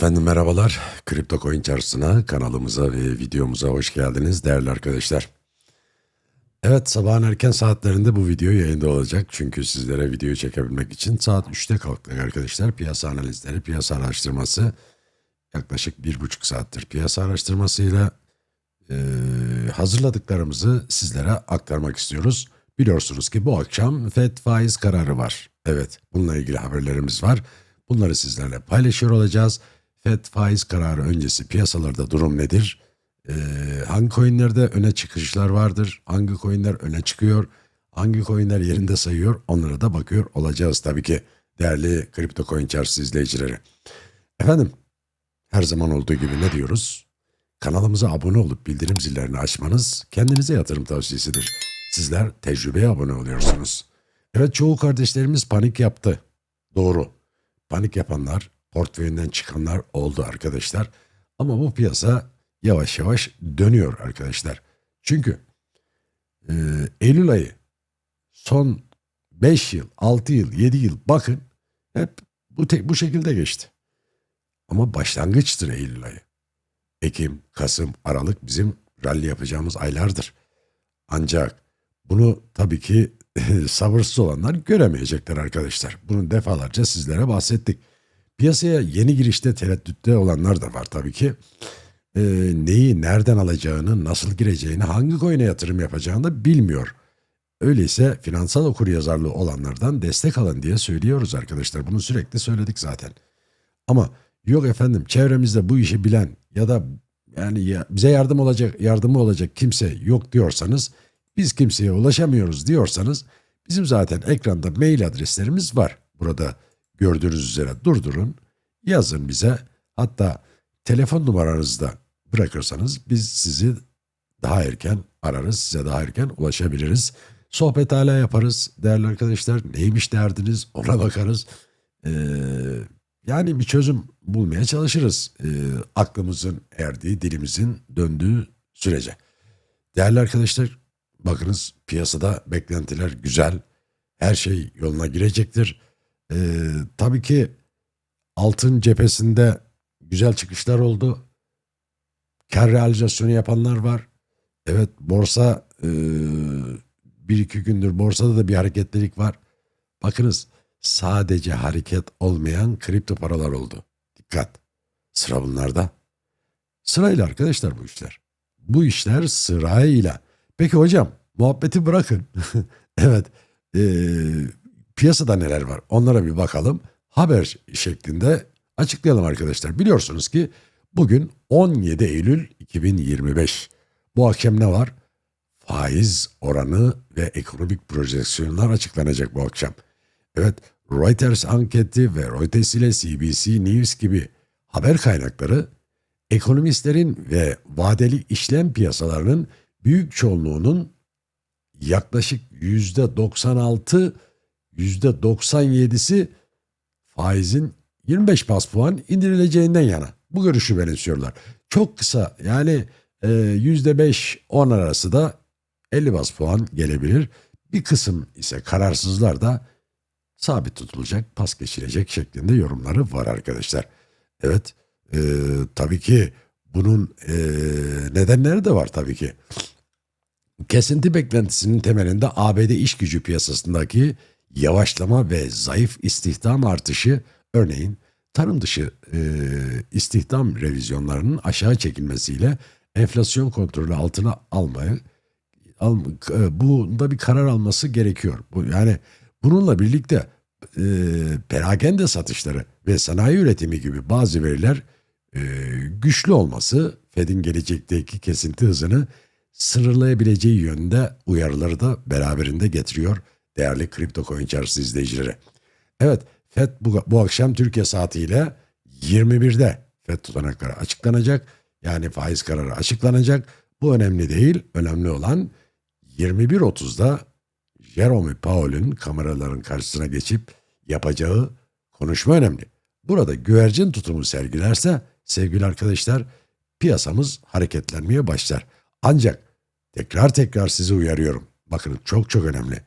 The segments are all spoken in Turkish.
Efendim merhabalar. Kripto Coin Çarşısı'na, kanalımıza ve videomuza hoş geldiniz değerli arkadaşlar. Evet sabahın erken saatlerinde bu video yayında olacak. Çünkü sizlere videoyu çekebilmek için saat 3'te kalktık arkadaşlar. Piyasa analizleri, piyasa araştırması yaklaşık bir buçuk saattir. Piyasa araştırmasıyla eee, hazırladıklarımızı sizlere aktarmak istiyoruz. Biliyorsunuz ki bu akşam FED faiz kararı var. Evet bununla ilgili haberlerimiz var. Bunları sizlerle paylaşıyor olacağız. FED faiz kararı öncesi piyasalarda durum nedir? Ee, hangi coinlerde öne çıkışlar vardır? Hangi coinler öne çıkıyor? Hangi coinler yerinde sayıyor? Onlara da bakıyor olacağız tabii ki değerli kripto coin çarşısı izleyicileri. Efendim her zaman olduğu gibi ne diyoruz? Kanalımıza abone olup bildirim zillerini açmanız kendinize yatırım tavsiyesidir. Sizler tecrübeye abone oluyorsunuz. Evet çoğu kardeşlerimiz panik yaptı. Doğru. Panik yapanlar, portföyünden çıkanlar oldu arkadaşlar. Ama bu piyasa yavaş yavaş dönüyor arkadaşlar. Çünkü e, Eylül ayı son 5 yıl, 6 yıl, 7 yıl bakın hep bu, te- bu şekilde geçti. Ama başlangıçtır Eylül ayı. Ekim, Kasım, Aralık bizim rally yapacağımız aylardır. Ancak bunu tabii ki sabırsız olanlar göremeyecekler arkadaşlar. Bunu defalarca sizlere bahsettik. Piyasaya yeni girişte tereddütte olanlar da var tabii ki. Ee, neyi nereden alacağını, nasıl gireceğini, hangi coin'e yatırım yapacağını da bilmiyor. Öyleyse finansal okuryazarlığı olanlardan destek alın diye söylüyoruz arkadaşlar. Bunu sürekli söyledik zaten. Ama yok efendim çevremizde bu işi bilen ya da yani ya, bize yardım olacak yardımı olacak kimse yok diyorsanız biz kimseye ulaşamıyoruz diyorsanız bizim zaten ekranda mail adreslerimiz var. Burada gördüğünüz üzere durdurun yazın bize hatta telefon numaranızı da bırakırsanız biz sizi daha erken ararız size daha erken ulaşabiliriz. Sohbet hala yaparız değerli arkadaşlar. Neymiş derdiniz ona bakarız. Ee, yani bir çözüm bulmaya çalışırız. Ee, aklımızın erdiği, dilimizin döndüğü sürece. Değerli arkadaşlar, bakınız piyasada beklentiler güzel. Her şey yoluna girecektir. Ee, tabii ki altın cephesinde güzel çıkışlar oldu. Kar realizasyonu yapanlar var. Evet borsa e, bir iki gündür borsada da bir hareketlilik var. Bakınız sadece hareket olmayan kripto paralar oldu. Dikkat. Sıra bunlarda. Sırayla arkadaşlar bu işler. Bu işler sırayla. Peki hocam muhabbeti bırakın. evet. eee, piyasada neler var onlara bir bakalım. Haber şeklinde açıklayalım arkadaşlar. Biliyorsunuz ki bugün 17 Eylül 2025. Bu akşam ne var? Faiz oranı ve ekonomik projeksiyonlar açıklanacak bu akşam. Evet, Reuters anketi ve Reuters ile CBC News gibi haber kaynakları ekonomistlerin ve vadeli işlem piyasalarının büyük çoğunluğunun yaklaşık yüzde 96, yüzde 97'si faizin 25 bas puan indirileceğinden yana. Bu görüşü benimsiyorlar. Çok kısa yani e, yüzde 5-10 arası da 50 bas puan gelebilir. Bir kısım ise kararsızlar da sabit tutulacak, pas geçilecek şeklinde yorumları var arkadaşlar. Evet, e, tabii ki bunun e, nedenleri de var tabii ki. Kesinti beklentisinin temelinde ABD iş gücü piyasasındaki yavaşlama ve zayıf istihdam artışı örneğin tarım dışı e, istihdam revizyonlarının aşağı çekilmesiyle enflasyon kontrolü altına almayı al, e, bunda bir karar alması gerekiyor. Bu, yani bununla birlikte e, perakende satışları ve sanayi üretimi gibi bazı veriler e, güçlü olması Fed'in gelecekteki kesinti hızını sınırlayabileceği yönde uyarıları da beraberinde getiriyor değerli kripto coin çarşısı izleyicileri. Evet FED bu, bu akşam Türkiye saatiyle 21'de FED tutanakları açıklanacak. Yani faiz kararı açıklanacak. Bu önemli değil. Önemli olan 21.30'da Jerome Powell'ün kameraların karşısına geçip yapacağı konuşma önemli. Burada güvercin tutumu sergilerse sevgili arkadaşlar piyasamız hareketlenmeye başlar. Ancak tekrar tekrar sizi uyarıyorum. Bakın çok çok önemli.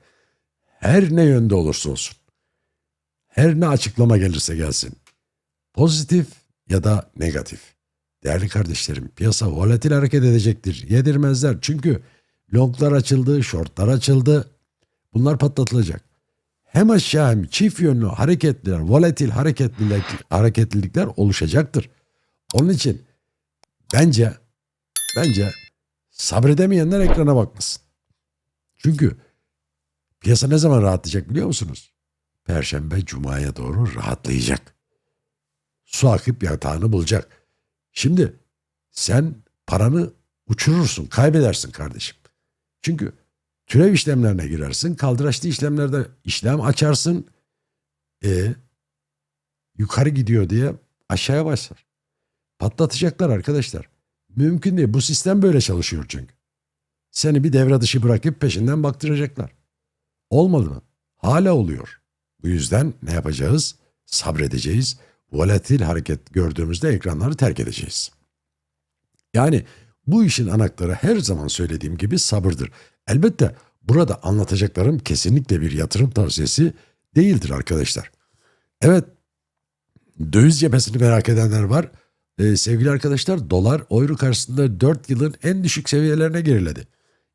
Her ne yönde olursa olsun. Her ne açıklama gelirse gelsin. Pozitif ya da negatif. Değerli kardeşlerim piyasa volatil hareket edecektir. Yedirmezler. Çünkü longlar açıldı, shortlar açıldı. Bunlar patlatılacak. Hem aşağı hem çift yönlü hareketliler, volatil hareketlilik, hareketlilikler oluşacaktır. Onun için bence bence sabredemeyenler ekrana bakmasın. Çünkü piyasa ne zaman rahatlayacak biliyor musunuz? Perşembe, Cuma'ya doğru rahatlayacak. Su akıp yatağını bulacak. Şimdi sen paranı uçurursun, kaybedersin kardeşim. Çünkü türev işlemlerine girersin, kaldıraçlı işlemlerde işlem açarsın. E yukarı gidiyor diye aşağıya başlar. Patlatacaklar arkadaşlar. Mümkün değil. Bu sistem böyle çalışıyor çünkü. Seni bir devre dışı bırakıp peşinden baktıracaklar. Olmadı mı? Hala oluyor. Bu yüzden ne yapacağız? Sabredeceğiz. Volatil hareket gördüğümüzde ekranları terk edeceğiz. Yani bu işin anahtarı her zaman söylediğim gibi sabırdır. Elbette burada anlatacaklarım kesinlikle bir yatırım tavsiyesi değildir arkadaşlar. Evet, döviz cephesini merak edenler var. Ee, sevgili arkadaşlar dolar euro karşısında 4 yılın en düşük seviyelerine geriledi.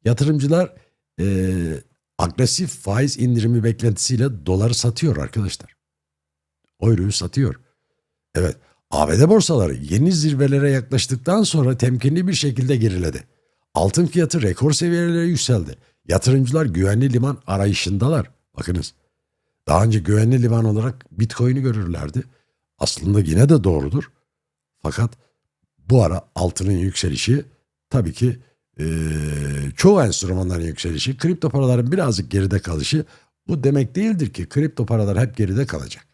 Yatırımcılar e, agresif faiz indirimi beklentisiyle doları satıyor arkadaşlar. Euroyu satıyor. Evet ABD borsaları yeni zirvelere yaklaştıktan sonra temkinli bir şekilde geriledi. Altın fiyatı rekor seviyelere yükseldi. Yatırımcılar güvenli liman arayışındalar. Bakınız daha önce güvenli liman olarak Bitcoin'i görürlerdi. Aslında yine de doğrudur. Fakat bu ara altının yükselişi tabii ki eee, çoğu enstrümanların yükselişi, kripto paraların birazcık geride kalışı bu demek değildir ki kripto paralar hep geride kalacak.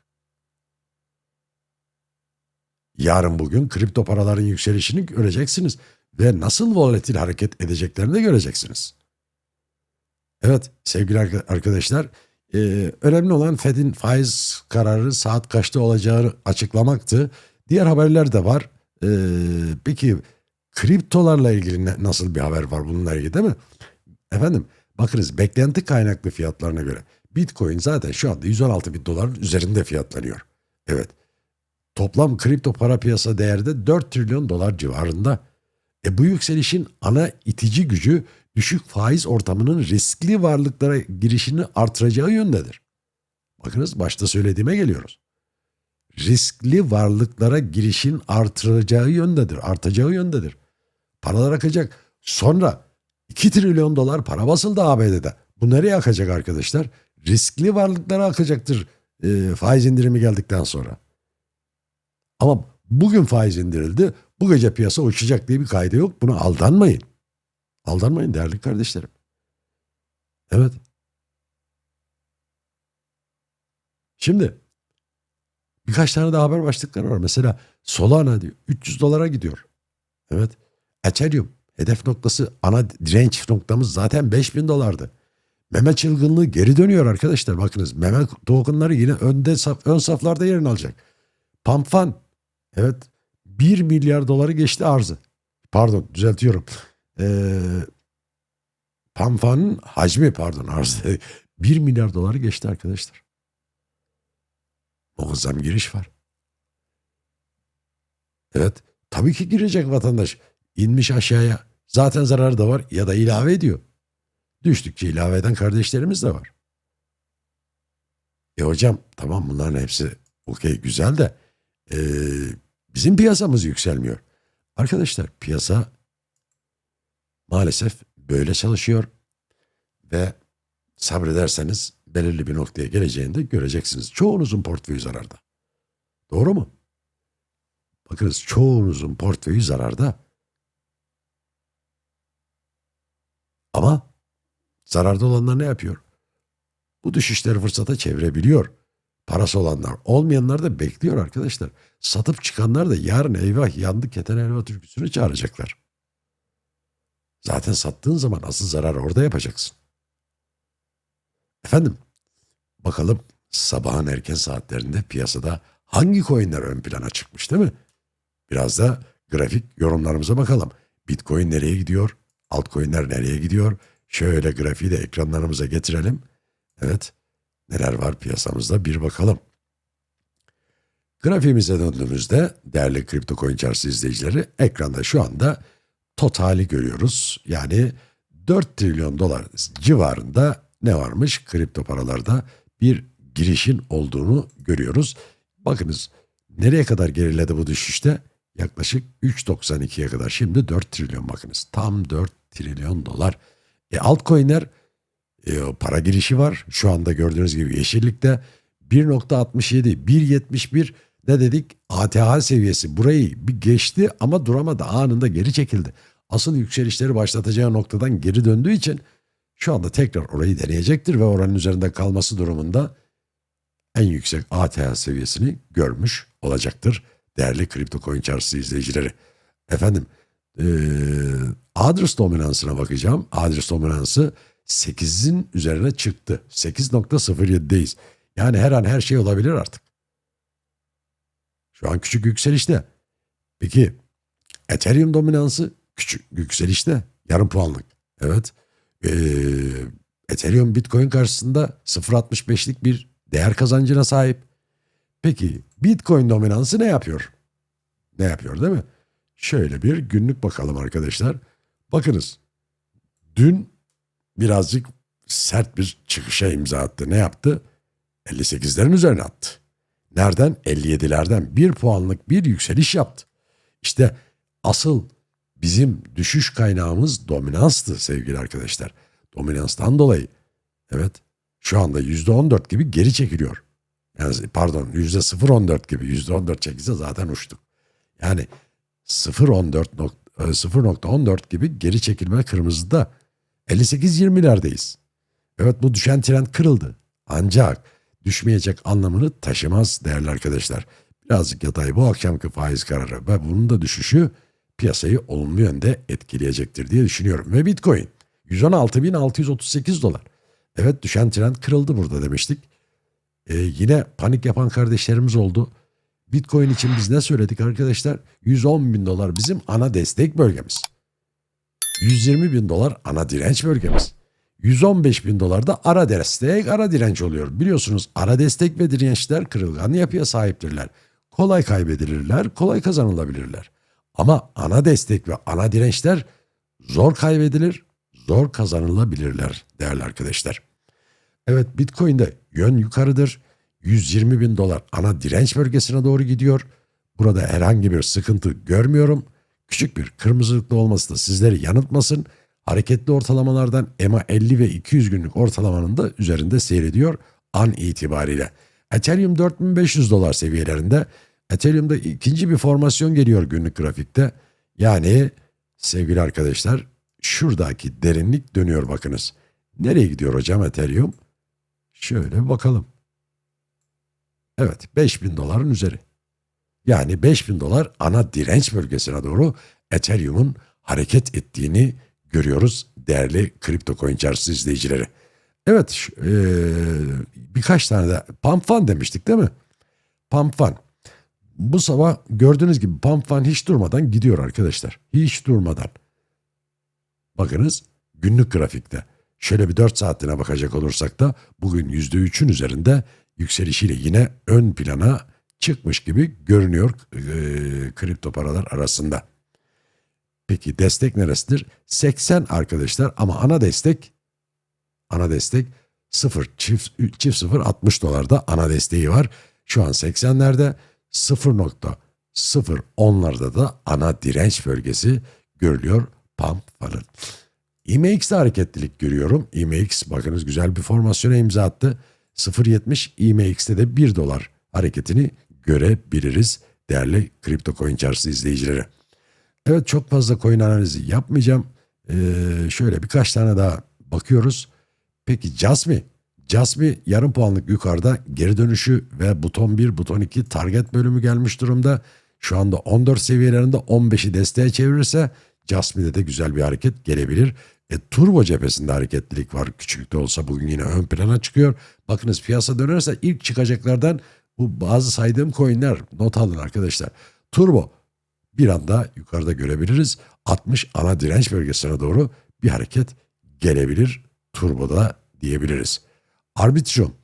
Yarın bugün kripto paraların yükselişini göreceksiniz ve nasıl volatil hareket edeceklerini de göreceksiniz. Evet sevgili arka- arkadaşlar e, önemli olan Fed'in faiz kararı saat kaçta olacağını açıklamaktı. Diğer haberler de var. E, peki kriptolarla ilgili nasıl bir haber var bununla ilgili değil mi? Efendim bakınız beklenti kaynaklı fiyatlarına göre Bitcoin zaten şu anda 116 bin doların üzerinde fiyatlanıyor. Evet toplam kripto para piyasa değeri de 4 trilyon dolar civarında. E bu yükselişin ana itici gücü düşük faiz ortamının riskli varlıklara girişini artıracağı yöndedir. Bakınız başta söylediğime geliyoruz. Riskli varlıklara girişin artıracağı yöndedir, artacağı yöndedir. Paralar akacak. Sonra 2 trilyon dolar para basıldı ABD'de. Bu nereye akacak arkadaşlar? Riskli varlıklara akacaktır e, faiz indirimi geldikten sonra. Ama bugün faiz indirildi. Bu gece piyasa uçacak diye bir kaydı yok. Buna aldanmayın. Aldanmayın değerli kardeşlerim. Evet. Şimdi birkaç tane daha haber başlıkları var. Mesela Solana diyor 300 dolara gidiyor. Evet. Ethereum hedef noktası ana direnç noktamız zaten 5000 dolardı. Meme çılgınlığı geri dönüyor arkadaşlar. Bakınız meme tokenları yine önde saf, ön saflarda yerini alacak. Pampfan evet 1 milyar doları geçti arzı. Pardon düzeltiyorum. Ee, Pampfan'ın hacmi pardon arzı 1 milyar doları geçti arkadaşlar. Muazzam giriş var. Evet tabii ki girecek vatandaş. İnmiş aşağıya. Zaten zararı da var ya da ilave ediyor. Düştükçe ilave eden kardeşlerimiz de var. E hocam tamam bunların hepsi okey güzel de e, bizim piyasamız yükselmiyor. Arkadaşlar piyasa maalesef böyle çalışıyor ve sabrederseniz belirli bir noktaya geleceğini de göreceksiniz. Çoğunuzun portföyü zararda. Doğru mu? Bakınız çoğunuzun portföyü zararda. Ama zararda olanlar ne yapıyor? Bu düşüşleri fırsata çevirebiliyor. Parası olanlar. Olmayanlar da bekliyor arkadaşlar. Satıp çıkanlar da yarın eyvah yandı keten helva türküsünü çağıracaklar. Zaten sattığın zaman asıl zarar orada yapacaksın. Efendim bakalım sabahın erken saatlerinde piyasada hangi coinler ön plana çıkmış değil mi? Biraz da grafik yorumlarımıza bakalım. Bitcoin nereye gidiyor? Altcoin'ler nereye gidiyor? Şöyle grafiği de ekranlarımıza getirelim. Evet neler var piyasamızda bir bakalım. Grafiğimize döndüğümüzde değerli kripto coin çarşı izleyicileri ekranda şu anda totali görüyoruz. Yani 4 trilyon dolar civarında ne varmış kripto paralarda bir girişin olduğunu görüyoruz. Bakınız nereye kadar geriledi bu düşüşte? Yaklaşık 3.92'ye kadar. Şimdi 4 trilyon bakınız. Tam 4 trilyon dolar. E altcoin'ler e, para girişi var. Şu anda gördüğünüz gibi yeşillikte 1.67, 1.71 ne dedik? ATH seviyesi burayı bir geçti ama duramadı. Anında geri çekildi. Asıl yükselişleri başlatacağı noktadan geri döndüğü için şu anda tekrar orayı deneyecektir ve oranın üzerinde kalması durumunda en yüksek ATH seviyesini görmüş olacaktır. Değerli kripto coin çarşısı izleyicileri. Efendim ee, adres dominansına bakacağım. Adres dominansı 8'in üzerine çıktı. 8.07'deyiz. Yani her an her şey olabilir artık. Şu an küçük yükselişte. Peki Ethereum dominansı küçük yükselişte. Yarım puanlık. Evet. Ee, Ethereum Bitcoin karşısında 0.65'lik bir değer kazancına sahip. Peki Bitcoin dominansı ne yapıyor? Ne yapıyor değil mi? Şöyle bir günlük bakalım arkadaşlar. Bakınız. Dün birazcık sert bir çıkışa imza attı. Ne yaptı? 58'lerin üzerine attı. Nereden? 57'lerden bir puanlık bir yükseliş yaptı. İşte asıl bizim düşüş kaynağımız dominanstı sevgili arkadaşlar. Dominanstan dolayı evet şu anda %14 gibi geri çekiliyor. Yani pardon %0.14 gibi %14 çekilse zaten uçtuk. Yani 0.14 0.14 gibi geri çekilme kırmızıda 58-20'lerdeyiz. Evet bu düşen trend kırıldı. Ancak düşmeyecek anlamını taşımaz değerli arkadaşlar. Birazcık yatay bu akşamki faiz kararı ve bunun da düşüşü piyasayı olumlu yönde etkileyecektir diye düşünüyorum. Ve Bitcoin 116.638 dolar. Evet düşen trend kırıldı burada demiştik. Ee, yine panik yapan kardeşlerimiz oldu. Bitcoin için biz ne söyledik arkadaşlar? 110 bin dolar bizim ana destek bölgemiz. 120 bin dolar ana direnç bölgemiz. 115 bin dolar da ara destek, ara direnç oluyor. Biliyorsunuz ara destek ve dirençler kırılgan yapıya sahiptirler. Kolay kaybedilirler, kolay kazanılabilirler. Ama ana destek ve ana dirençler zor kaybedilir, zor kazanılabilirler değerli arkadaşlar. Evet Bitcoin'de yön yukarıdır. 120 bin dolar ana direnç bölgesine doğru gidiyor. Burada herhangi bir sıkıntı görmüyorum. Küçük bir kırmızılıklı olması da sizleri yanıltmasın. Hareketli ortalamalardan EMA 50 ve 200 günlük ortalamanın da üzerinde seyrediyor an itibariyle. Ethereum 4500 dolar seviyelerinde. Ethereum'da ikinci bir formasyon geliyor günlük grafikte. Yani sevgili arkadaşlar şuradaki derinlik dönüyor bakınız. Nereye gidiyor hocam Ethereum? Şöyle bakalım. Evet 5000 doların üzeri. Yani 5000 dolar ana direnç bölgesine doğru Ethereum'un hareket ettiğini görüyoruz değerli kripto coin çarşısı izleyicileri. Evet e, birkaç tane de pump fan demiştik değil mi? Pump fan. Bu sabah gördüğünüz gibi pump fan hiç durmadan gidiyor arkadaşlar. Hiç durmadan. Bakınız günlük grafikte. Şöyle bir 4 saatine bakacak olursak da bugün %3'ün üzerinde yükselişiyle yine ön plana çıkmış gibi görünüyor e, kripto paralar arasında. Peki destek neresidir? 80 arkadaşlar ama ana destek ana destek 0 çift, çift 0 60 dolarda ana desteği var. Şu an 80'lerde 0.010'larda da ana direnç bölgesi görülüyor pump falan. IMX'de hareketlilik görüyorum. IMX bakınız güzel bir formasyona imza attı. 0.70 IMX'te de 1 dolar hareketini görebiliriz değerli kripto coin çarşısı izleyicileri. Evet çok fazla coin analizi yapmayacağım. Ee, şöyle birkaç tane daha bakıyoruz. Peki Jasmy? Jasmy yarım puanlık yukarıda geri dönüşü ve buton 1, buton 2 target bölümü gelmiş durumda. Şu anda 14 seviyelerinde 15'i desteğe çevirirse Jasmy'de de güzel bir hareket gelebilir. E, turbo cephesinde hareketlilik var. Küçük de olsa bugün yine ön plana çıkıyor. Bakınız piyasa dönerse ilk çıkacaklardan bu bazı saydığım coinler not alın arkadaşlar. Turbo bir anda yukarıda görebiliriz. 60 ana direnç bölgesine doğru bir hareket gelebilir. Turboda diyebiliriz. Arbitrum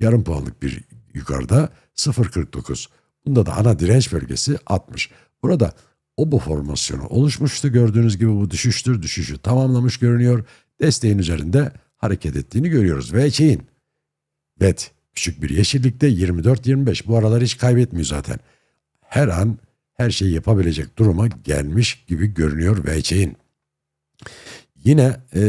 yarım puanlık bir yukarıda 0.49. Bunda da ana direnç bölgesi 60. Burada obo formasyonu oluşmuştu. Gördüğünüz gibi bu düşüştür. Düşüşü tamamlamış görünüyor. Desteğin üzerinde hareket ettiğini görüyoruz. Ve chain. Bet küçük bir yeşillikte 24-25. Bu aralar hiç kaybetmiyor zaten. Her an her şeyi yapabilecek duruma gelmiş gibi görünüyor ve chain. Yine e,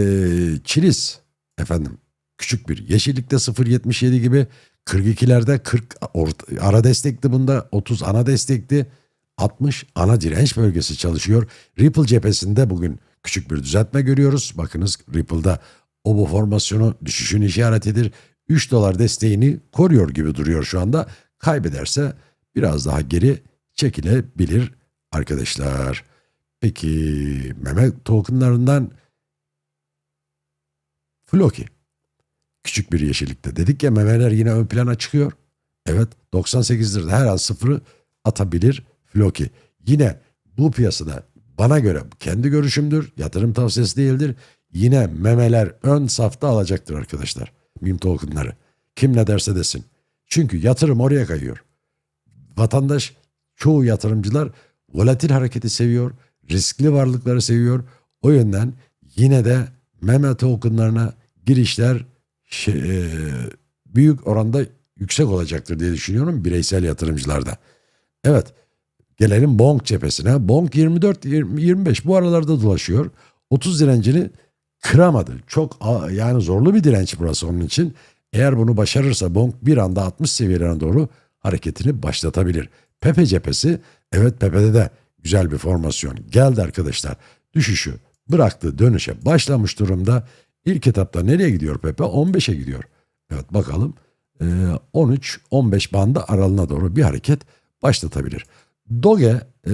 Çiliz efendim küçük bir yeşillikte 0.77 gibi 42'lerde 40 orta, ara destekti bunda 30 ana destekti 60 ana direnç bölgesi çalışıyor. Ripple cephesinde bugün küçük bir düzeltme görüyoruz. Bakınız Ripple'da obo formasyonu düşüşün işaretidir. 3 dolar desteğini koruyor gibi duruyor şu anda. Kaybederse biraz daha geri çekilebilir arkadaşlar. Peki meme tokenlarından Floki. Küçük bir yeşillikte. Dedik ya memeler yine ön plana çıkıyor. Evet 98 lirada her an sıfırı atabilir Floki. Yine bu piyasada bana göre kendi görüşümdür. Yatırım tavsiyesi değildir. Yine memeler ön safta alacaktır arkadaşlar. Meme tokenları. Kim ne derse desin. Çünkü yatırım oraya kayıyor. Vatandaş çoğu yatırımcılar volatil hareketi seviyor. Riskli varlıkları seviyor. O yönden yine de meme tokenlarına girişler şey, büyük oranda yüksek olacaktır diye düşünüyorum bireysel yatırımcılarda. Evet gelelim Bonk cephesine. Bonk 24-25 bu aralarda dolaşıyor. 30 direncini kıramadı. Çok yani zorlu bir direnç burası onun için. Eğer bunu başarırsa Bonk bir anda 60 seviyelerine doğru hareketini başlatabilir. Pepe cephesi evet Pepe'de de güzel bir formasyon geldi arkadaşlar. Düşüşü bıraktı dönüşe başlamış durumda. İlk etapta nereye gidiyor Pepe? 15'e gidiyor. Evet bakalım. Ee, 13-15 bandı aralığına doğru bir hareket başlatabilir. Doge, e,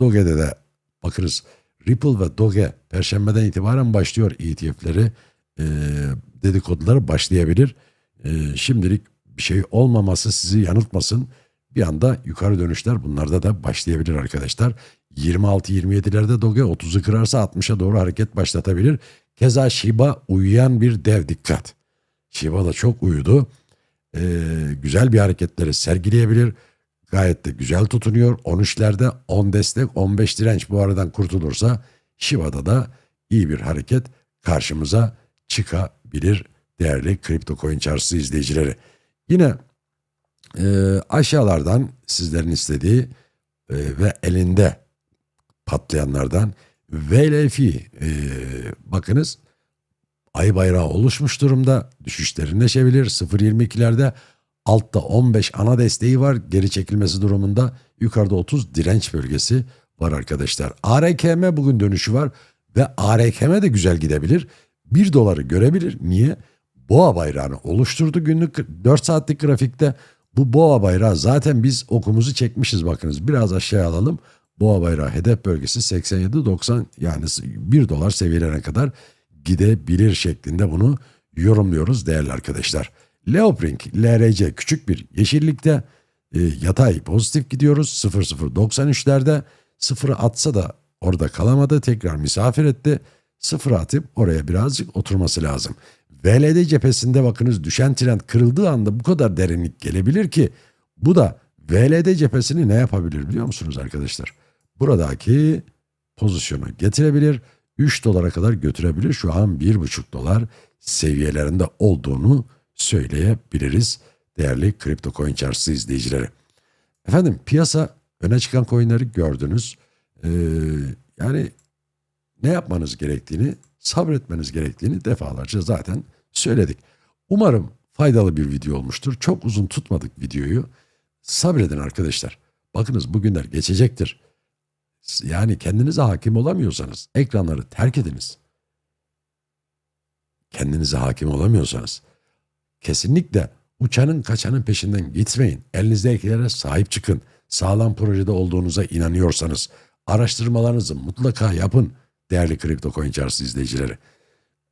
Doge'de de bakırız Ripple ve Doge perşembeden itibaren başlıyor ETF'leri e, dedikoduları başlayabilir. E, şimdilik bir şey olmaması sizi yanıltmasın. Bir anda yukarı dönüşler bunlarda da başlayabilir arkadaşlar. 26-27'lerde Doge 30'u kırarsa 60'a doğru hareket başlatabilir. Keza Shiba uyuyan bir dev dikkat. Shiba da çok uyudu. Ee, güzel bir hareketleri sergileyebilir. Gayet de güzel tutunuyor. 13'lerde 10 destek 15 direnç bu aradan kurtulursa Shiba'da da iyi bir hareket karşımıza çıkabilir değerli kripto coin çarşısı izleyicileri. Yine e, aşağılardan sizlerin istediği e, ve elinde patlayanlardan VLF'i e, bakınız ay bayrağı oluşmuş durumda. Düşüşleri neşebilir. 0.22'lerde altta 15 ana desteği var. Geri çekilmesi durumunda yukarıda 30 direnç bölgesi var arkadaşlar. ARKM bugün dönüşü var ve ARKM de güzel gidebilir. 1 doları görebilir. Niye? Boğa bayrağını oluşturdu günlük 4 saatlik grafikte. Bu boğa bayrağı zaten biz okumuzu çekmişiz bakınız. Biraz aşağı alalım. Boğa bayrağı hedef bölgesi 87-90 yani 1 dolar seviyelerine kadar gidebilir şeklinde bunu yorumluyoruz değerli arkadaşlar. Leopring LRC küçük bir yeşillikte e, yatay pozitif gidiyoruz 0093'lerde sıfırı atsa da orada kalamadı tekrar misafir etti. Sıfır atıp oraya birazcık oturması lazım. VLD cephesinde bakınız düşen trend kırıldığı anda bu kadar derinlik gelebilir ki bu da VLD cephesini ne yapabilir biliyor musunuz arkadaşlar? Buradaki pozisyonu getirebilir. 3 dolara kadar götürebilir. Şu an 1,5 dolar seviyelerinde olduğunu söyleyebiliriz değerli kripto coin çarşısı izleyicileri. Efendim piyasa öne çıkan coinleri gördünüz. Ee, yani ne yapmanız gerektiğini, sabretmeniz gerektiğini defalarca zaten söyledik. Umarım faydalı bir video olmuştur. Çok uzun tutmadık videoyu. Sabredin arkadaşlar. Bakınız bugünler geçecektir. Yani kendinize hakim olamıyorsanız ekranları terk ediniz. Kendinize hakim olamıyorsanız kesinlikle uçanın kaçanın peşinden gitmeyin. Elinizdekilere sahip çıkın. Sağlam projede olduğunuza inanıyorsanız araştırmalarınızı mutlaka yapın değerli Kripto Coin Charts izleyicileri.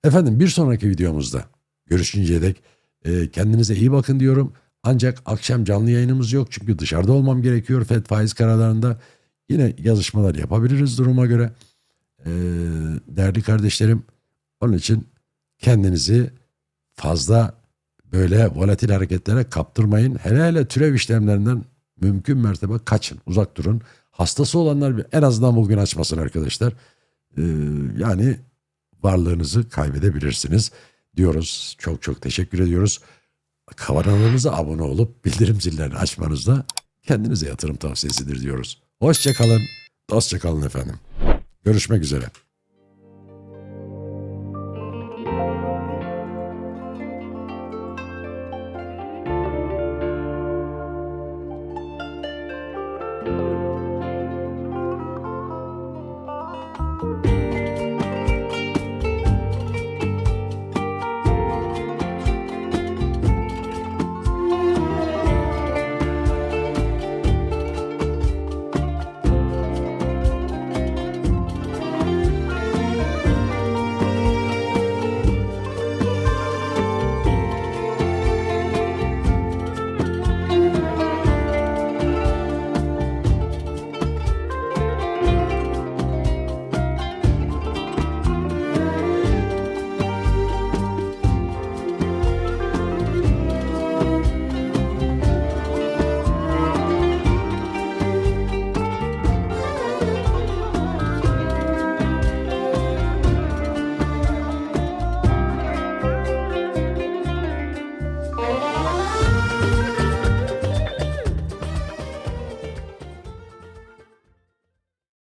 Efendim bir sonraki videomuzda görüşünceye dek e, kendinize iyi bakın diyorum. Ancak akşam canlı yayınımız yok çünkü dışarıda olmam gerekiyor FED faiz kararlarında. Yine yazışmalar yapabiliriz duruma göre. E, değerli kardeşlerim onun için kendinizi fazla böyle volatil hareketlere kaptırmayın. Hele hele türev işlemlerinden mümkün mertebe kaçın, uzak durun. Hastası olanlar en azından bugün açmasın arkadaşlar. Ee, yani varlığınızı kaybedebilirsiniz diyoruz. Çok çok teşekkür ediyoruz. Kanalımıza abone olup bildirim zillerini açmanız da kendinize yatırım tavsiyesidir diyoruz. Hoşçakalın, dostça kalın efendim. Görüşmek üzere.